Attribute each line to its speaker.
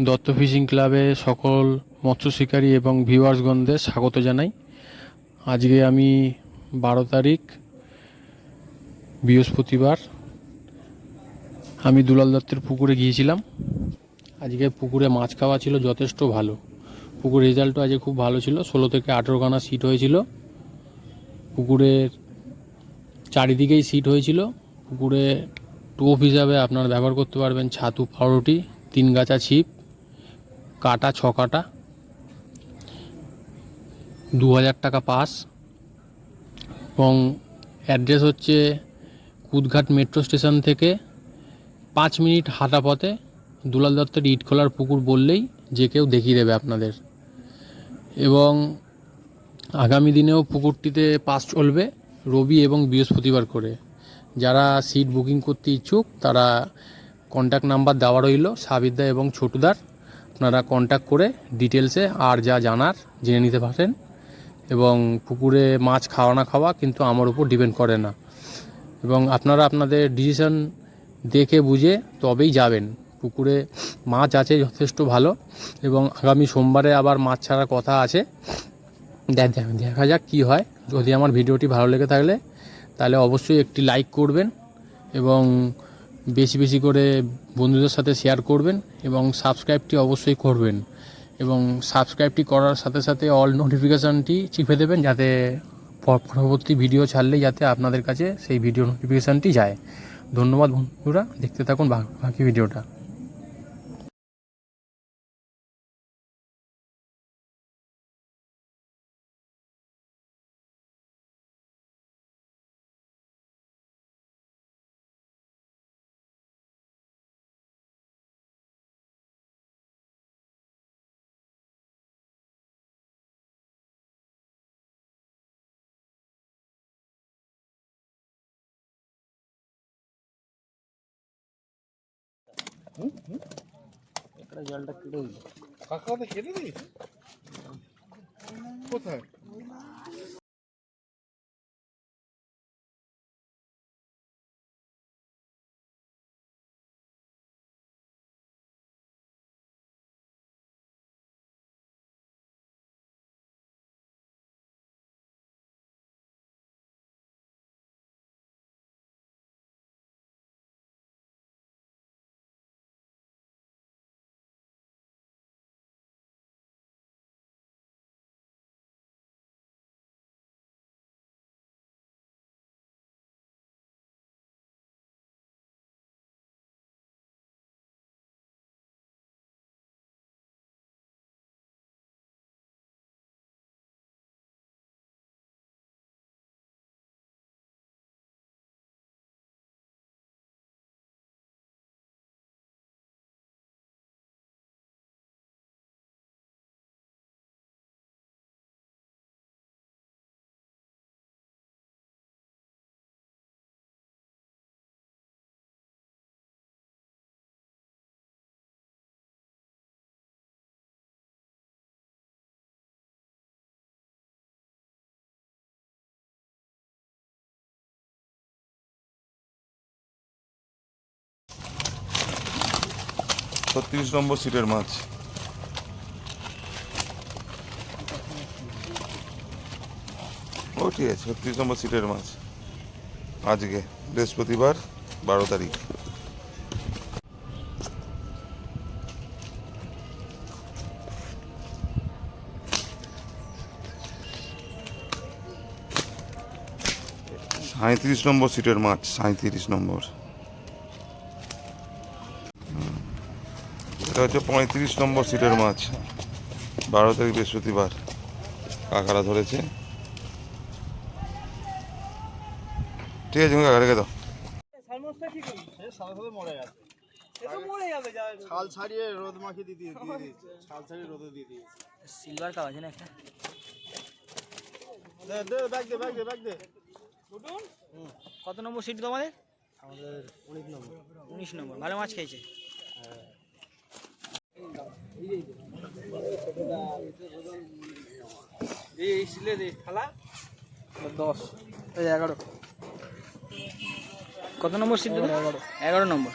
Speaker 1: Dutta fishing ক্লাবে সকল মৎস্য শিকারী এবং ভিউয়ার্সগণদের স্বাগত জানাই। আজকে আমি বারো তারিখ, বৃহস্পতিবার। আমি দুলাল দত্তের পুকুরে গিয়েছিলাম। আজকে পুকুরে মাছ খাওয়া ছিল যথেষ্ট ভালো। পুকুর রেজাল্টও আজকে খুব ভালো ছিল। ষোলো থেকে আঠেরো খানা সিট হয়েছিল। পুকুরের চারিদিকেই সিট হয়েছিল। পুকুরে টোপ হিসাবে আপনারা ব্যবহার করতে পারবেন ছাতু, পাউরুটি, তিন গাছা ছিপ। কাটা, ছ কাটা। দু হাজার টাকা পাস। এবং অ্যাড্রেস হচ্ছে কুদঘাট মেট্রো স্টেশন থেকে পাঁচ মিনিট হাঁটা পথে দুলাল দত্তের ইটখোলার পুকুর বললেই যে কেউ দেখিয়ে দেবে আপনাদের। এবং আগামী দিনেও পুকুরটিতে পাস চলবে রবি এবং বৃহস্পতিবার করে। যারা সিট বুকিং করতে ইচ্ছুক, তারা কন্ট্যাক্ট নাম্বার দেওয়া রইল সাবিদ্দা এবং ছোটুদার। আপনারা কন্ট্যাক্ট করে ডিটেলসে আর যা জানার জেনে নিতে পারেন এবং পুকুরে মাছ খাওয়া না খাওয়া কিন্তু আমার উপর ডিপেন্ড করে না। এবং আপনারা আপনাদের ডিসিশন দেখে বুঝে তবেই যাবেন। পুকুরে মাছ আছে যথেষ্ট ভালো এবং আগামী সোমবারে আবার মাছ ছাড়ার কথা আছে। দেখ যাক কী হয়। যদি আমার ভিডিওটি ভালো লেগে থাকলে তাহলে অবশ্যই একটি লাইক করবেন এবং বেশি বেশি করে বন্ধুদের সাথে শেয়ার করবেন এবং সাবস্ক্রাইবটি অবশ্যই করবেন এবং সাবস্ক্রাইবটি করার সাথে সাথে অল নোটিফিকেশানটি চিপে দেবেন যাতে পরবর্তী ভিডিও ছাড়লেই যাতে আপনাদের কাছে সেই ভিডিও নোটিফিকেশানটি যায়। ধন্যবাদ বন্ধুরা, দেখতে থাকুন বাকি ভিডিওটা
Speaker 2: কেটে দিয়েছে কোথায়? ছত্রিশ নম্বর সিটের মাছ। ঠিক আছে, ছত্রিশ নম্বর সিটের মাছ। আজকে বৃহস্পতিবার, বারো তারিখ। সাঁত্রিশ নম্বর সিটের মাছ সাঁত্রিশ নম্বর। এটা হচ্ছে পঁয়ত্রিশ নম্বর সিটের মাছ। বারো তারিখ বৃহস্পতিবার। কাকারা ধরেছে। ঠিক আছে কাকা রেখে দাও।
Speaker 3: ছাল ছাড়িয়ে রোদ মাখিয়ে দিয়ে দিয়ে ছাল ছাড়িয়ে রোদে দিয়ে দিয়েছে।
Speaker 4: সিলভার কাপ আছে না একটা?
Speaker 3: দে দে ব্যাগ দে ব্যাগ দে ব্যাগ দে।
Speaker 4: কত নম্বর সিট তোমাদের?
Speaker 3: আমাদের উনিশ নম্বর।
Speaker 4: উনিশ নম্বর। ভালো মাছ খেয়েছে?
Speaker 3: থালা
Speaker 4: দশ এই এগারো। কত নম্বর সিট এগারো। এগারো নম্বর।